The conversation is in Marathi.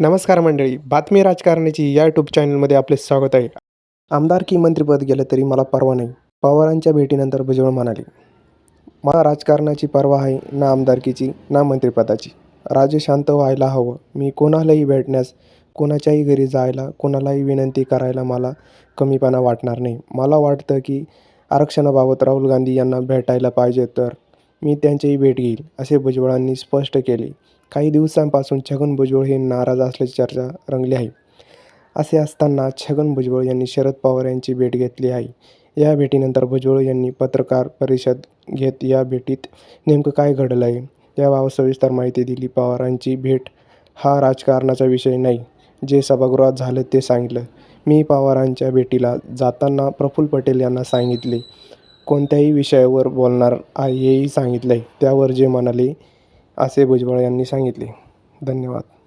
नमस्कार मंडळी बातमी राजकारणाची या यूट्यूब चॅनलमध्ये आपले स्वागत आहे. आमदारकी मंत्रिपद गेलं तरी मला परवा नाही पवारांच्या भेटीनंतर भुजबळ म्हणाले. मला राजकारणाची पर्वा आहे ना आमदारकीची ना मंत्रिपदाची. राज्य शांत व्हायला हवं मी कोणालाही भेटण्यास कोणाच्याही घरी जायला कोणालाही विनंती करायला मला कमीपणा वाटणार नाही. मला वाटतं की आरक्षणाबाबत राहुल गांधी यांना भेटायला पाहिजे तर मी त्यांचीही भेट घेईल असे भुजबळांनी स्पष्ट केले. काही दिवसांपासून छगन भुजबळ हे नाराज असल्याची चर्चा रंगली आहे. असे असताना छगन भुजबळ यांनी शरद पवार यांची भेट घेतली आहे. या भेटीनंतर भुजबळ यांनी पत्रकार परिषद घेत या भेटीत नेमकं काय घडलं आहे याबाबत सविस्तर माहिती दिली. पवारांची भेट हा राजकारणाचा विषय नाही जे सभागृहात झालं ते सांगितलं. मी पवारांच्या भेटीला जाताना प्रफुल्ल पटेल यांना सांगितले. कोणत्याही विषयावर बोलणार आहे हेही सांगितलं आहे त्यावर जे म्हणाले असे भुजबळ यांनी सांगितले. धन्यवाद.